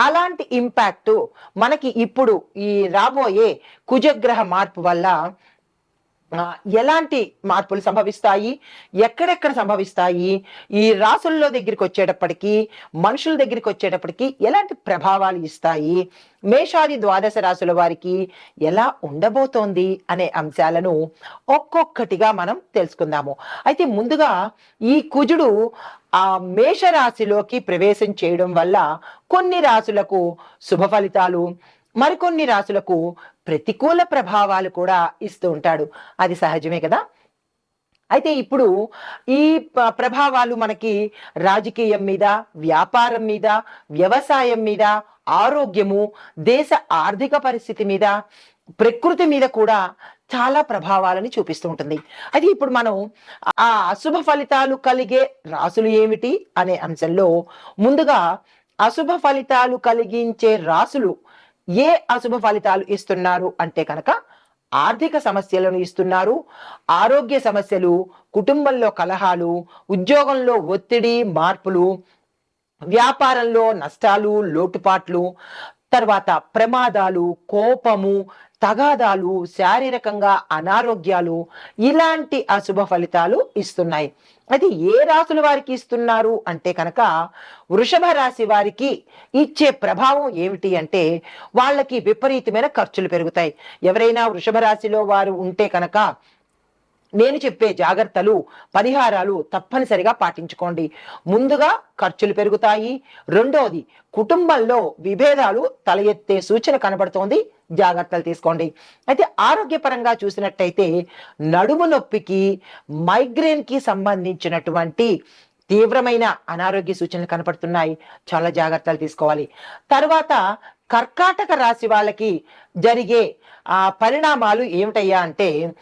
అలాంటి ఇంపాక్ట్ మనకి ఇప్పుడు ఈ రాబోయే కుజగ్రహ మార్పు వల్ల ఎలాంటి మార్పులు సంభవిస్తాయి? ఎక్కడెక్కడ సంభవిస్తాయి? ఈ రాసుల్లో దగ్గరికి వచ్చేటప్పటికి మనుషుల దగ్గరికి వచ్చేటప్పటికి ఎలాంటి ప్రభావాలు ఇస్తాయి? మేషాది ద్వాదశ రాసుల వారికి ఎలా ఉండబోతోంది అనే అంశాలను ఒక్కొక్కటిగా మనం తెలుసుకుందాము. అయితే ముందుగా ఈ కుజుడు ఆ మేషరాశిలోకి ప్రవేశం చేయడం వల్ల కొన్ని రాసులకు శుభ ఫలితాలు మరికొన్ని రాసులకు ప్రతికూల ప్రభావాలు కూడా ఇస్తూ ఉంటాడు. అది సహజమే కదా? అయితే ఇప్పుడు ఈ ప్రభావాలు మనకి రాజకీయం మీద వ్యాపారం మీద వ్యవసాయం మీద ఆరోగ్యము దేశ ఆర్థిక పరిస్థితి మీద ప్రకృతి మీద కూడా చాలా ప్రభావాలని చూపిస్తూ ఉంటుంది. అది ఇప్పుడు మనం ఆ అశుభ ఫలితాలు కలిగే రాసులు ఏమిటి అనే అంశంలో ముందుగా అశుభ ఫలితాలు కలిగించే రాసులు ఏ అశుభ ఫలితాలు ఇస్తున్నారు అంటే కనుక ఆర్థిక సమస్యలను ఇస్తున్నారు ఆరోగ్య సమస్యలు కుటుంబంలో కలహాలు ఉద్యోగంలో ఒత్తిడి మార్పులు వ్యాపారంలో నష్టాలు లోటుపాట్లు తర్వాత ప్రమాదాలు కోపము తగాదాలు శారీరకంగా అనారోగ్యాలు ఇలాంటి అశుభ ఫలితాలు ఇస్తున్నాయి. అది ఏ రాసుల వారికి ఇస్తున్నారు అంటే కనుక వృషభ రాశి వారికి ఇచ్చే ప్రభావం ఏమిటి అంటే వాళ్ళకి విపరీతమైన ఖర్చులు పెరుగుతాయి. ఎవరైనా వృషభ రాశిలో వారు ఉంటే కనుక నేను చెప్పే జాగ్రత్తలు పరిహారాలు తప్పనిసరిగా పాటించుకోండి. ముందుగా ఖర్చులు పెరుగుతాయి. రెండోది కుటుంబంలో విభేదాలు తల ఎత్తే సూచన కనబడుతోంది. జాగ్రత్తలు తీసుకోండి. అయితే ఆరోగ్యపరంగా చూసినట్టయితే నడుము నొప్పికి మైగ్రేన్కి సంబంధించినటువంటి తీవ్రమైన అనారోగ్య సూచనలు కనపడుతున్నాయి. చాలా జాగ్రత్తలు తీసుకోవాలి. తర్వాత కర్కాటక రాశి వాళ్ళకి జరిగే ఆ పరిణామాలు ఏమిటయ్యా అంటే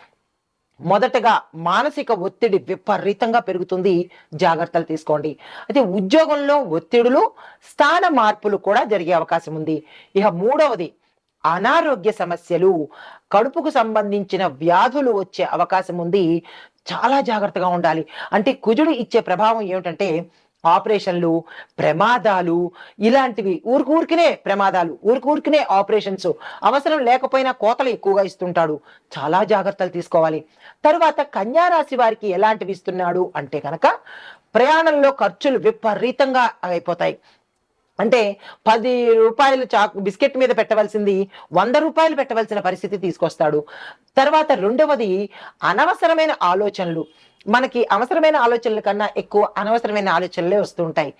మొదటగా మానసిక ఒత్తిడి విపరీతంగా పెరుగుతుంది. జాగ్రత్తలు తీసుకోండి. అయితే ఉద్యోగంలో ఒత్తిడులు స్థాన మార్పులు కూడా జరిగే అవకాశం ఉంది. ఇక మూడవది అనారోగ్య సమస్యలు కడుపుకు సంబంధించిన వ్యాధులు వచ్చే అవకాశం ఉంది. చాలా జాగ్రత్తగా ఉండాలి. అంటే కుజుడు ఇచ్చే ప్రభావం ఏమిటంటే ఆపరేషన్లు ప్రమాదాలు ఇలాంటివి. ఊరికూరికినే ప్రమాదాలు ఊరికూరికినే ఆపరేషన్స్. అవసరం లేకపోయినా కోతలు ఎక్కువగా ఇస్తుంటాడు. చాలా జాగ్రత్తలు తీసుకోవాలి. తరువాత కన్యా రాశి వారికి ఎలాంటివి ఇస్తున్నాడు అంటే కనుక ప్రయాణంలో ఖర్చులు విపరీతంగా అయిపోతాయి. అంటే పది రూపాయలు చాక్ బిస్కెట్ మీద పెట్టవలసింది వంద రూపాయలు పెట్టవలసిన పరిస్థితి తీసుకొస్తాడు. తర్వాత రెండవది అనవసరమైన ఆలోచనలు. మనకి అవసరమైన ఆలోచనల కన్నా ఎక్కువ అనవసరమైన ఆలోచనలే వస్తుంటాయి.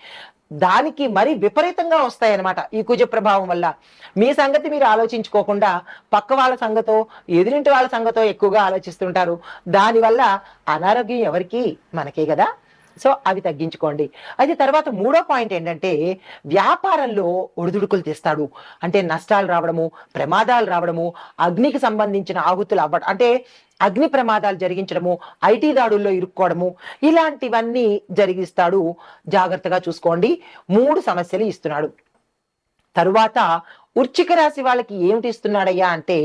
దానికి మరి విపరీతంగా వస్తాయన్నమాట ఈ కుజ ప్రభావం వల్ల. మీ సంగతి మీరు ఆలోచించుకోకుండా పక్క వాళ్ళ సంగతో ఎదురింటి వాళ్ళ సంగతో ఎక్కువగా ఆలోచిస్తుంటారు. దానివల్ల అనారోగ్యం ఎవరికి మనకే కదా. సో అవి తగ్గించుకోండి. అయితే తర్వాత మూడో పాయింట్ ఏంటంటే వ్యాపారంలో ఒడిదుడుకులు తెస్తాడు. అంటే నష్టాలు రావడము ప్రమాదాలు రావడము అగ్నికి సంబంధించిన ఆహుతులు అవ్వడం అంటే అగ్ని ప్రమాదాలు జరిగించడము ఐటీ దాడుల్లో ఇరుక్కోవడము ఇలాంటివన్నీ జరిగిస్తాడు. జాగ్రత్తగా చూసుకోండి. మూడు సమస్యలు ఇస్తున్నాడు. తరువాత వృచ్చిక రాశి వాళ్ళకి ఏమిటి ఇస్తున్నాడయ్యా అంటే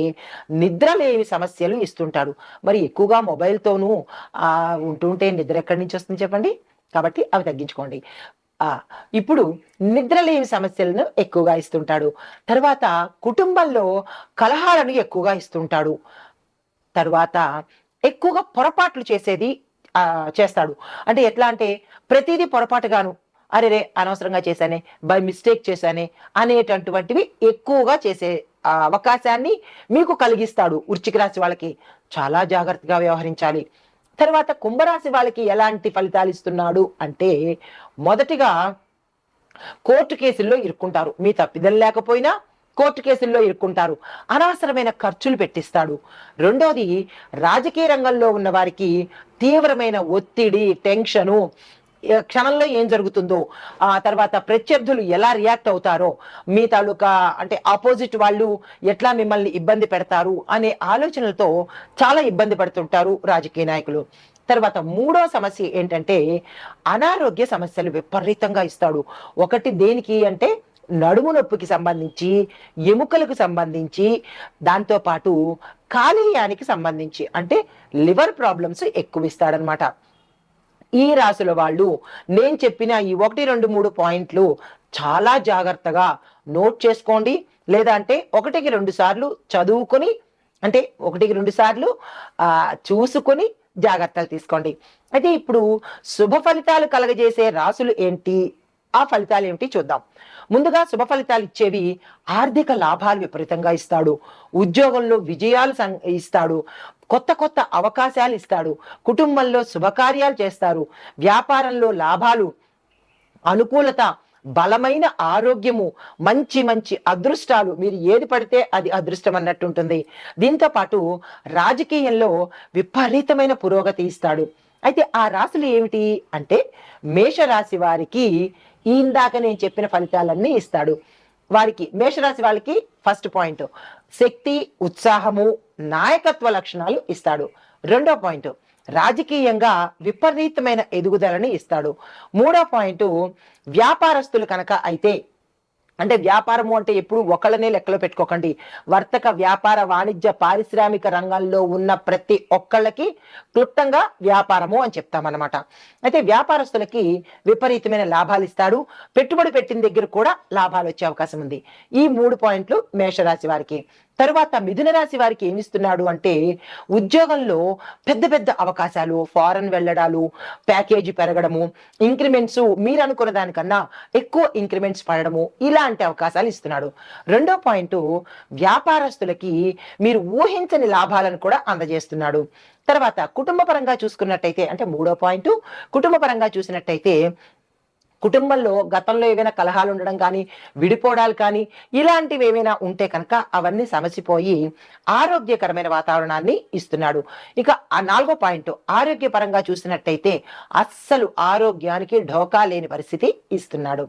నిద్ర లేని సమస్యలు ఇస్తుంటాడు. మరి ఎక్కువగా మొబైల్తోనూ ఉంటుంటే నిద్ర ఎక్కడి నుంచి వస్తుంది చెప్పండి? కాబట్టి అవి తగ్గించుకోండి. ఇప్పుడు నిద్ర లేని సమస్యలను ఎక్కువగా ఇస్తుంటాడు. తర్వాత కుటుంబంలో కలహాలను ఎక్కువగా ఇస్తుంటాడు. తర్వాత ఎక్కువగా పొరపాట్లు చేసేది చేస్తాడు. అంటే ఎట్లా అంటే ప్రతిదీ పొరపాటుగాను అరేరే అనవసరంగా చేశానే బై మిస్టేక్ చేశానే అనేటటువంటివి ఎక్కువగా చేసే అవకాశాన్ని మీకు కలిగిస్తాడు వృచ్చిక రాశి వాళ్ళకి. చాలా జాగ్రత్తగా వ్యవహరించాలి. తర్వాత కుంభరాశి వాళ్ళకి ఎలాంటి ఫలితాలు ఇస్తున్నాడు అంటే మొదటిగా కోర్టు కేసుల్లో ఇరుక్కుంటారు. మీ తప్పిదం లేకపోయినా కోర్టు కేసుల్లో ఇరుక్కుంటారు. అనవసరమైన ఖర్చులు పెట్టిస్తాడు. రెండోది రాజకీయ రంగంలో ఉన్న వారికి తీవ్రమైన ఒత్తిడి టెన్షను క్షణంలో ఏం జరుగుతుందో ఆ తర్వాత ప్రత్యర్థులు ఎలా రియాక్ట్ అవుతారో మీ తాలూకా అంటే ఆపోజిట్ వాళ్ళు ఎట్లా మిమ్మల్ని ఇబ్బంది పెడతారు అనే ఆలోచనలతో చాలా ఇబ్బంది పడుతుంటారు రాజకీయ నాయకులు. తర్వాత మూడో సమస్య ఏంటంటే అనారోగ్య సమస్యలు విపరీతంగా ఇస్తాడు. ఒకటి దేనికి అంటే నడుము నొప్పికి సంబంధించి ఎముకలకు సంబంధించి దాంతో పాటు కాలేయానికి సంబంధించి అంటే లివర్ ప్రాబ్లమ్స్ ఎక్కువ ఇస్తాడనమాట. ఈ రాశుల వాళ్ళు నేను చెప్పిన ఈ ఒకటి రెండు మూడు పాయింట్లు చాలా జాగ్రత్తగా నోట్ చేసుకోండి. లేదా అంటే ఒకటికి రెండు సార్లు చదువుకొని అంటే ఒకటికి రెండు సార్లు చూసుకొని జాగ్రత్తలు తీసుకోండి. అయితే ఇప్పుడు శుభ ఫలితాలు కలగజేసే రాసులు ఏంటి? ఆ ఫలితాలు ఏమిటి చూద్దాం. ముందుగా శుభ ఫలితాలు ఇచ్చేవి ఆర్థిక లాభాలు విపరీతంగా ఇస్తాడు. ఉద్యోగంలో విజయాలు సం- ఇస్తాడు. కొత్త కొత్త అవకాశాలు ఇస్తాడు. కుటుంబంలో శుభకార్యాలు చేస్తారు. వ్యాపారంలో లాభాలు అనుకూలత బలమైన ఆరోగ్యము మంచి మంచి అదృష్టాలు. మీరు ఏది పడితే అది అదృష్టం అన్నట్టు ఉంటుంది దీంతో పాటు రాజకీయంలో విపరీతమైన పురోగతి ఇస్తాడు. అయితే ఆ రాశులు ఏమిటి? అంటే మేషరాశి వారికి ఇందాక నేను చెప్పిన ఫలితాలన్నీ ఇస్తాడు. వారికి మేషరాశి వాళ్ళకి ఫస్ట్ పాయింట్ శక్తి ఉత్సాహము నాయకత్వ లక్షణాలు ఇస్తాడు. రెండో పాయింట్ రాజకీయంగా విపరీతమైన ఎదుగుదలని ఇస్తాడు. మూడో పాయింట్ వ్యాపారస్తులు కనుక అయితే అంటే వ్యాపారము అంటే ఎప్పుడు ఒకళ్ళనే లెక్కలో పెట్టుకోకండి. వర్తక వ్యాపార వాణిజ్య పారిశ్రామిక రంగంలో ఉన్న ప్రతి ఒక్కళ్ళకి క్లుప్తంగా వ్యాపారము అని చెప్తామన్నమాట. అయితే వ్యాపారస్తులకి విపరీతమైన లాభాలు ఇస్తాడు. పెట్టుబడి పెట్టిన దగ్గర కూడా లాభాలు వచ్చే అవకాశం ఉంది. ఈ మూడు పాయింట్లు మేషరాశి వారికి. తరువాత మిథున రాశి వారికి ఏమిస్తున్నాడు అంటే ఉద్యోగంలో పెద్ద పెద్ద అవకాశాలు ఫారెన్ వెళ్ళడాలు ప్యాకేజీ పెరగడము ఇంక్రిమెంట్స్ మీరు అనుకున్న దానికన్నా ఎక్కువ ఇంక్రిమెంట్స్ పడడము ఇలాంటి అవకాశాలు ఇస్తున్నాడు. రెండో పాయింట్ వ్యాపారస్తులకి మీరు ఊహించని లాభాలను కూడా అందజేస్తున్నాడు. తర్వాత కుటుంబ పరంగా చూసుకున్నట్టయితే అంటే మూడో పాయింట్ కుటుంబ పరంగా చూసినట్టయితే కుటుంబంలో గతంలో ఏవైనా కలహాలు ఉండడం కానీ విడిపోవడాలు కానీ ఇలాంటివి ఏమైనా ఉంటే కనుక అవన్నీ సమసిపోయి ఆరోగ్యకరమైన వాతావరణాన్ని ఇస్తున్నాడు. ఇక ఆ నాలుగో పాయింట్ ఆరోగ్యపరంగా చూసినట్టయితే అస్సలు ఆరోగ్యానికి ఢోకా లేని పరిస్థితి ఇస్తున్నాడు.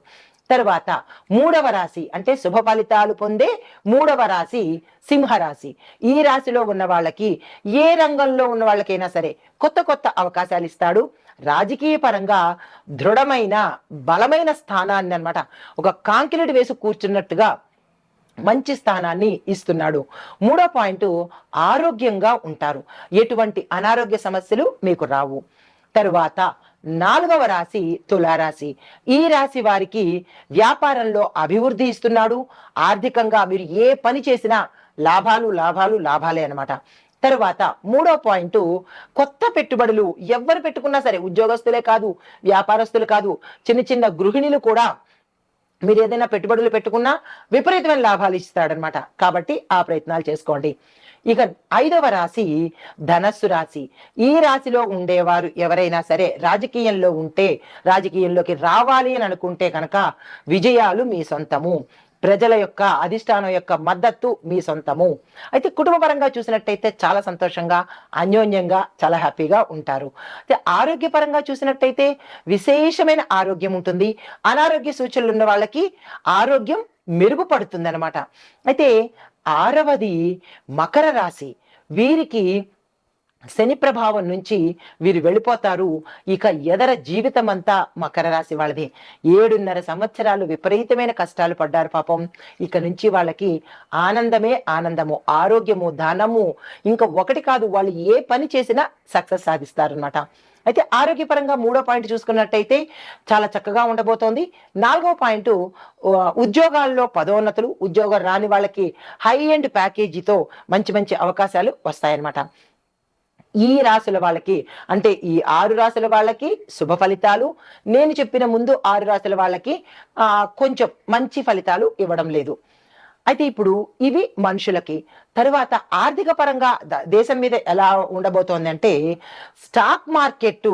తర్వాత మూడవ రాశి అంటే శుభ ఫలితాలు పొందే మూడవ రాశి సింహరాశి. ఈ రాశిలో ఉన్న వాళ్ళకి ఏ రంగంలో ఉన్న వాళ్ళకైనా సరే కొత్త కొత్త అవకాశాలు ఇస్తాడు. రాజకీయ పరంగా దృఢమైన బలమైన స్థానాన్ని అన్నమాట. ఒక కాంక్రీట్ వేసి కూర్చున్నట్టుగా మంచి స్థానాన్ని ఇస్తున్నాడు. మూడో పాయింట్ ఆరోగ్యంగా ఉంటారు. ఎటువంటి అనారోగ్య సమస్యలు మీకు రావు. తరువాత నాలుగవ రాశి తులారాశి. ఈ రాశి వారికి వ్యాపారంలో అభివృద్ధి ఇస్తున్నాడు. ఆర్థికంగా మీరు ఏ పని చేసినా లాభాలు లాభాలు లాభాలే అనమాట తరువాత మూడో పాయింట్ కొత్త పెట్టుబడులు ఎవరు పెట్టుకున్నా సరే ఉద్యోగస్తులే కాదు వ్యాపారస్తులు కాదు చిన్న చిన్న గృహిణులు కూడా మీరు ఏదైనా పెట్టుబడులు పెట్టుకున్నా విపరీతమైన లాభాలు ఇస్తాడనమాట కాబట్టి ఆ ప్రయత్నాలు చేసుకోండి. ఇక ఐదవ రాశి ధనస్సు రాశి. ఈ రాశిలో ఉండేవారు ఎవరైనా సరే రాజకీయంలో ఉంటే రాజకీయంలోకి రావాలి అని అనుకుంటే కనుక విజయాలు మీ సొంతము. ప్రజల యొక్క అధిష్టానం యొక్క మద్దతు మీ సొంతము. అయితే కుటుంబ పరంగా చూసినట్టయితే చాలా సంతోషంగా అన్యోన్యంగా చాలా హ్యాపీగా ఉంటారు. అయితే ఆరోగ్యపరంగా చూసినట్టయితే విశేషమైన ఆరోగ్యం ఉంటుంది. అనారోగ్య సూచనలు ఉన్న వాళ్ళకి ఆరోగ్యం మెరుగుపడుతుంది అనమాట అయితే ఆరవది మకర రాశి. వీరికి శని ప్రభావం నుంచి వీరు వెళ్ళిపోతారు. ఇక ఎదర జీవితం అంతా మకర రాశి వాళ్ళది. ఏడున్నర సంవత్సరాలు విపరీతమైన కష్టాలు పడ్డారు పాపం. ఇక నుంచి వాళ్ళకి ఆనందమే ఆనందము ఆరోగ్యము ధనము ఇంకా ఒకటి కాదు వాళ్ళు ఏ పని చేసినా సక్సెస్ సాధిస్తారనమాట అయితే ఆరోగ్యపరంగా మూడో పాయింట్ చూసుకున్నట్టయితే చాలా చక్కగా ఉండబోతోంది. నాలుగో పాయింట్ ఉద్యోగాల్లో పదోన్నతులు ఉద్యోగం రాని వాళ్ళకి హై ఎండ్ ప్యాకేజీతో మంచి మంచి అవకాశాలు వస్తాయన్నమాట. ఈ రాసుల వాళ్ళకి అంటే ఈ ఆరు రాసుల వాళ్ళకి శుభ ఫలితాలు. నేను చెప్పిన ముందు ఆరు రాసుల వాళ్ళకి కొంచెం మంచి ఫలితాలు ఇవ్వడం లేదు. అయితే ఇప్పుడు ఇవి మనుషులకి. తరువాత ఆర్థిక పరంగా ద- దేశం మీద ఎలా ఉండబోతోంది అంటే స్టాక్ మార్కెట్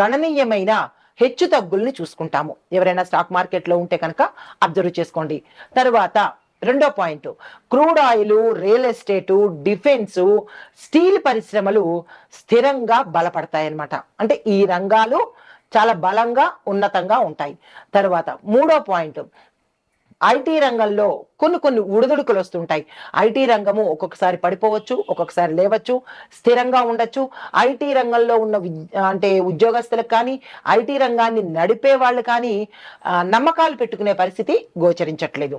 గణనీయమైన హెచ్చు తగ్గుల్ని చూసుకుంటాము. ఎవరైనా స్టాక్ మార్కెట్లో ఉంటే కనుక అబ్జర్వ్ చేసుకోండి. తరువాత రెండో point crude oil real estate defence steel పరిశ్రమలు స్థిరంగా బలపడతాయన్నమాట. అంటే ఈ రంగాలు చాలా బలంగా ఉన్నతంగా ఉంటాయి. తర్వాత మూడో పాయింట్ ఐటీ రంగంలో కొన్ని కొన్ని ఉడుదుడుకులు వస్తుంటాయి. ఐటీ రంగము ఒక్కొక్కసారి పడిపోవచ్చు ఒక్కొక్కసారి లేవచ్చు స్థిరంగా ఉండొచ్చు. ఐటీ రంగంలో ఉన్న అంటే ఉద్యోగస్తులకు కానీ ఐటీ రంగాన్ని నడిపే వాళ్ళు కానీ నమ్మకాలు పెట్టుకునే పరిస్థితి గోచరించట్లేదు.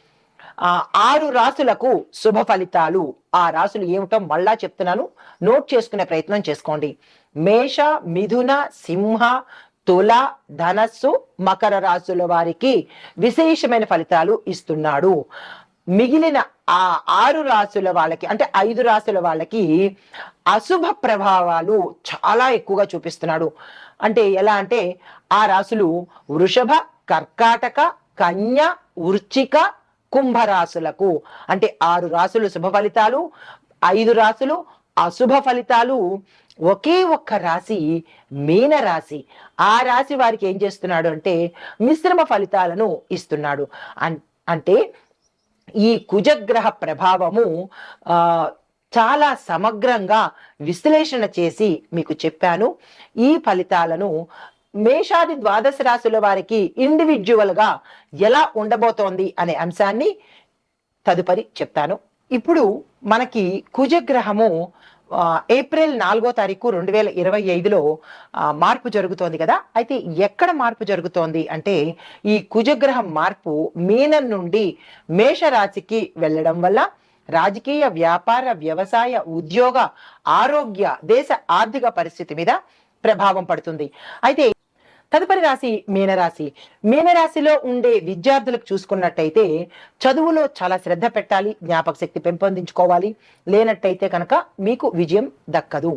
ఆ ఆరు రాసులకు శుభ ఫలితాలు. ఆ రాసులు ఏమిటో మళ్ళా చెప్తున్నాను. నోట్ చేసుకునే ప్రయత్నం చేసుకోండి. మేష మిథున సింహ తుల ధనస్సు మకర రాశుల వారికి విశేషమైన ఫలితాలు ఇస్తున్నాడు. మిగిలిన ఆ ఆరు రాసుల వాళ్ళకి అంటే ఐదు రాసుల వాళ్ళకి అశుభ ప్రభావాలు చాలా ఎక్కువగా చూపిస్తున్నాడు. అంటే ఎలా అంటే ఆ రాసులు వృషభ కర్కాటక కన్య వృచ్చిక కుంభరాశులకు. అంటే ఆరు రాసులు శుభ ఫలితాలు ఐదు రాసులు అశుభ ఫలితాలు. ఒకే ఒక్క రాశి మీన రాశి. ఆ రాశి వారికి ఏం చేస్తున్నాడు అంటే మిశ్రమ ఫలితాలను ఇస్తున్నాడు. అన్- అంటే ఈ కుజగ్రహ ప్రభావము ఆ చాలా సమగ్రంగా విశ్లేషణ చేసి మీకు చెప్పాను. ఈ ఫలితాలను మేషాది ద్వాదశ రాశుల వారికి ఇండివిజువల్గా ఎలా ఉండబోతోంది అనే అంశాన్ని తదుపరి చెప్తాను. ఇప్పుడు మనకి కుజగ్రహము ఏప్రిల్ నాలుగో తారీఖు రెండు వేల ఇరవై ఐదులో మార్పు జరుగుతోంది కదా. అయితే ఎక్కడ మార్పు జరుగుతోంది అంటే ఈ కుజగ్రహం మార్పు మీనం నుండి మేషరాశికి వెళ్ళడం వల్ల రాజకీయ వ్యాపార వ్యవసాయ ఉద్యోగ ఆరోగ్య దేశ ఆర్థిక పరిస్థితి మీద ప్రభావం పడుతుంది. అయితే తదుపరి రాశి మీనరాశి. మీనరాశిలో ఉండే విద్యార్థులకు చూసుకున్నట్టయితే చదువులో చాలా శ్రద్ధ పెట్టాలి జ్ఞాపక శక్తి పెంపొందించుకోవాలి. లేనట్టయితే కనుక మీకు విజయం దక్కదు.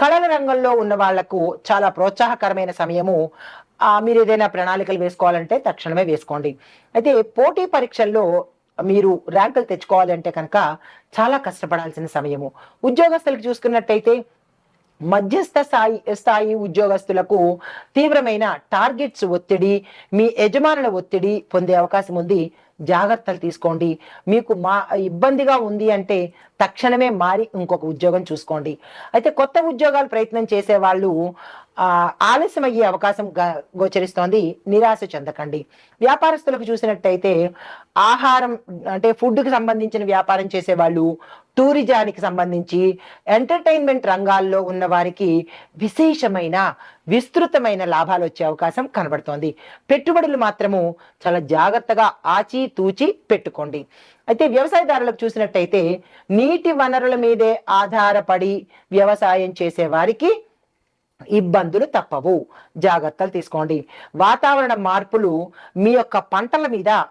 కళల రంగంలో ఉన్న వాళ్ళకు చాలా ప్రోత్సాహకరమైన సమయము. మీరు ఏదైనా ప్రణాళికలు వేసుకోవాలంటే తక్షణమే వేసుకోండి. అయితే పోటీ పరీక్షల్లో మీరు ర్యాంకులు తెచ్చుకోవాలంటే కనుక చాలా కష్టపడాల్సిన సమయము. ఉద్యోగస్తులకు చూసుకున్నట్టయితే మధ్యస్థ స్థాయి స్థాయి ఉద్యోగస్తులకు తీవ్రమైన టార్గెట్స్ ఒత్తిడి మీ యజమానుల ఒత్తిడి పొందే అవకాశం ఉంది. జాగ్రత్తలు తీసుకోండి. మీకు మా ఇబ్బందిగా ఉంది అంటే తక్షణమే మారి ఇంకొక ఉద్యోగం చూసుకోండి. అయితే కొత్త ఉద్యోగాలు ప్రయత్నం చేసే వాళ్ళు ఆలస్యం అయ్యే అవకాశం గ- గోచరిస్తోంది. నిరాశ చెందకండి. వ్యాపారస్తులకు చూసినట్టయితే ఆహారం అంటే ఫుడ్కి సంబంధించిన వ్యాపారం చేసే వాళ్ళు టూరిజానికి సంబంధించి ఎంటర్టైన్మెంట్ రంగాల్లో ఉన్న వారికి విశేషమైన విస్తృతమైన లాభాలు వచ్చే అవకాశం కనబడుతోంది. పెట్టుబడులు మాత్రము చాలా జాగ్రత్తగా ఆచి తూచి పెట్టుకోండి. అయితే వ్యవసాయదారులకు చూసినట్టయితే నీటి వనరుల మీదే ఆధారపడి వ్యవసాయం చేసే వారికి ఇబ్బందులు తప్పవు. జాగ్రత్తలు తీసుకోండి. వాతావరణ మార్పులు మీ యొక్క పంటల మీద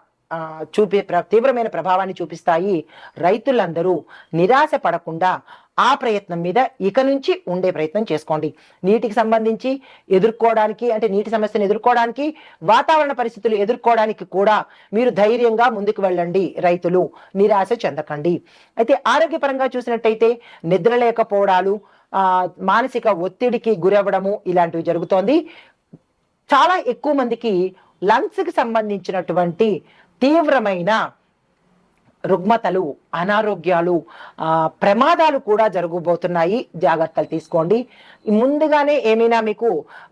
చూపే ప్ర- తీవ్రమైన ప్రభావాన్ని చూపిస్తాయి. రైతులందరూ నిరాశ పడకుండా ఆ ప్రయత్నం మీద ఇక నుంచి ఉండే ప్రయత్నం చేసుకోండి. నీటికి సంబంధించి ఎదుర్కోవడానికి అంటే నీటి సమస్యను ఎదుర్కోవడానికి వాతావరణ పరిస్థితులు ఎదుర్కోవడానికి కూడా మీరు ధైర్యంగా ముందుకు వెళ్ళండి రైతులు. నిరాశ చెందకండి. అయితే ఆరోగ్యపరంగా చూసినట్టయితే నిద్ర లేకపోవడాలు మానసిక ఒత్తిడికి గురవ్వడము ఇలాంటివి జరుగుతోంది. చాలా ఎక్కువ మందికి లంగ్స్కి సంబంధించినటువంటి తీవ్రమైన రుగ్మతలు అనారోగ్యాలు ప్రమాదాలు కూడా జరగబోతున్నాయి. జాగ్రత్తలు తీసుకోండి. ముందుగానే ఏమైనా మీకు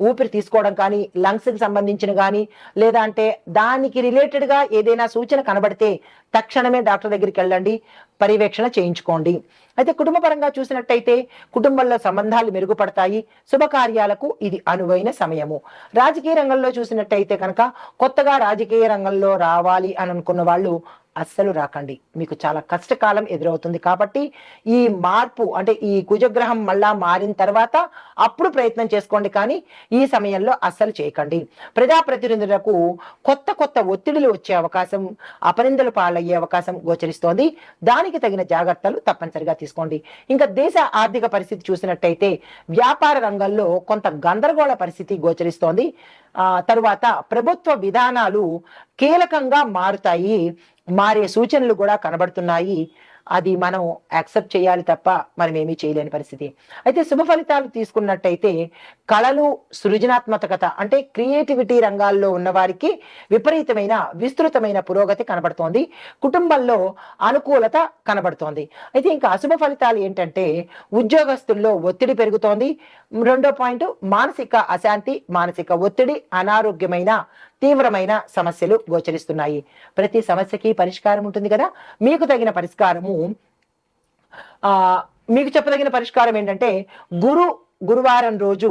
ఊపిరి తీసుకోవడం కానీ లంగ్స్కి సంబంధించిన కానీ లేదా అంటే దానికి రిలేటెడ్గా ఏదైనా సూచన కనబడితే తక్షణమే డాక్టర్ దగ్గరికి వెళ్ళండి. పర్యవేక్షణ చేయించుకోండి. అయితే కుటుంబపరంగా చూసినట్టయితే కుటుంబంలో సంబంధాలు మెరుగుపడతాయి. శుభకార్యాలకు ఇది అనువైన సమయము. రాజకీయ రంగంలో చూసినట్టయితే కనుక కొత్తగా రాజకీయ రంగంలో రావాలి అని అనుకున్న వాళ్ళు అస్సలు రాకండి. మీకు చాలా కష్టకాలం ఎదురవుతుంది కాబట్టి ఈ మార్పు అంటే ఈ కుజగ్రహం మళ్ళా మారిన తర్వాత అప్పుడు ప్రయత్నం చేసుకోండి కానీ ఈ సమయంలో అస్సలు చేయకండి. ప్రజాప్రతినిధులకు కొత్త కొత్త ఒత్తిడులు వచ్చే అవకాశం అపనిందలు పాలయ్యే అవకాశం గోచరిస్తోంది. దానికి తగిన జాగ్రత్తలు తప్పనిసరిగా తీసుకోండి. ఇంకా దేశ ఆర్థిక పరిస్థితి చూసినట్టయితే వ్యాపార రంగంలో కొంత గందరగోళ పరిస్థితి గోచరిస్తోంది. ఆ తరువాత ప్రభుత్వ విధానాలు కీలకంగా మారుతాయి. మారే సూచనలు కూడా కనబడుతున్నాయి. అది మనం యాక్సెప్ట్ చేయాలి తప్ప మనం ఏమీ చేయలేని పరిస్థితి. అయితే శుభ ఫలితాలు తీసుకున్నట్టయితే కళలు సృజనాత్మకత అంటే క్రియేటివిటీ రంగాల్లో ఉన్న వారికి విపరీతమైన విస్తృతమైన పురోగతి కనబడుతోంది. కుటుంబంలో అనుకూలత కనబడుతోంది. అయితే ఇంకా అశుభ ఫలితాలు ఏంటంటే ఉద్యోగస్తుల్లో ఒత్తిడి పెరుగుతోంది. రెండో పాయింట్ మానసిక అశాంతి మానసిక ఒత్తిడి అనారోగ్యమైన తీవ్రమైన సమస్యలు గోచరిస్తున్నాయి. ప్రతి సమస్యకి పరిష్కారం ఉంటుంది కదా? మీకు తగిన పరిష్కారము ఆ మీకు చెప్పదగిన పరిష్కారం ఏంటంటే గురు గురువారం రోజు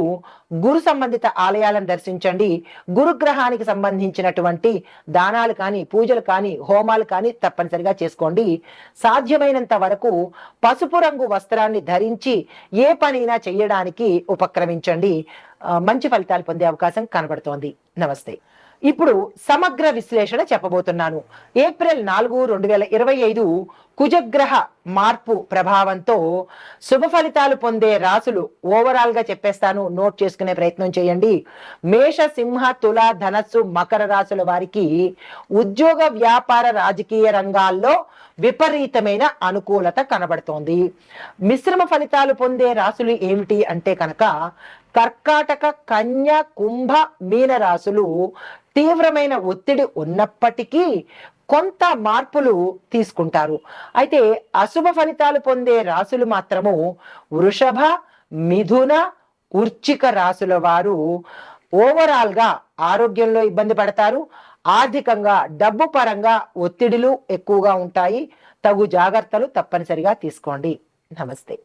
గురు సంబంధిత ఆలయాలను దర్శించండి. గురుగ్రహానికి సంబంధించినటువంటి దానాలు కానీ పూజలు కానీ హోమాలు కానీ తప్పనిసరిగా చేసుకోండి. సాధ్యమైనంత వరకు పసుపు రంగు వస్త్రాన్ని ధరించి ఏ పనైనా చేయడానికి ఉపక్రమించండి. మంచి ఫలితాలు పొందే అవకాశం కనబడుతోంది. నమస్తే. ఇప్పుడు సమగ్ర విశ్లేషణ చెప్పబోతున్నాను. ఏప్రిల్ నాలుగు రెండు వేల ఇరవై ఐదు కుజగ్రహ మార్పు ప్రభావంతో శుభ ఫలితాలు పొందే రాసులు ఓవరాల్గా చెప్పేస్తాను. నోట్ చేసుకునే ప్రయత్నం చేయండి. మేష సింహ తుల ధనస్సు మకర రాసుల వారికి ఉద్యోగ వ్యాపార రాజకీయ రంగాల్లో విపరీతమైన అనుకూలత కనబడుతోంది. మిశ్రమ ఫలితాలు పొందే రాసులు ఏమిటి అంటే కనుక కర్కాటక కన్య కుంభ మీన రాసులు తీవ్రమైన ఒత్తిడి ఉన్నప్పటికీ కొంత మార్పులు తీసుకుంటారు. అయితే అశుభ ఫలితాలు పొందే రాసులు మాత్రము వృషభ మిథున ఉర్చిక రాసుల వారు ఓవరాల్గా ఆరోగ్యంలో ఇబ్బంది పడతారు. ఆర్థికంగా డబ్బు పరంగా ఒత్తిడిలు ఎక్కువగా ఉంటాయి. తగు జాగ్రత్తలు తప్పనిసరిగా తీసుకోండి. నమస్తే.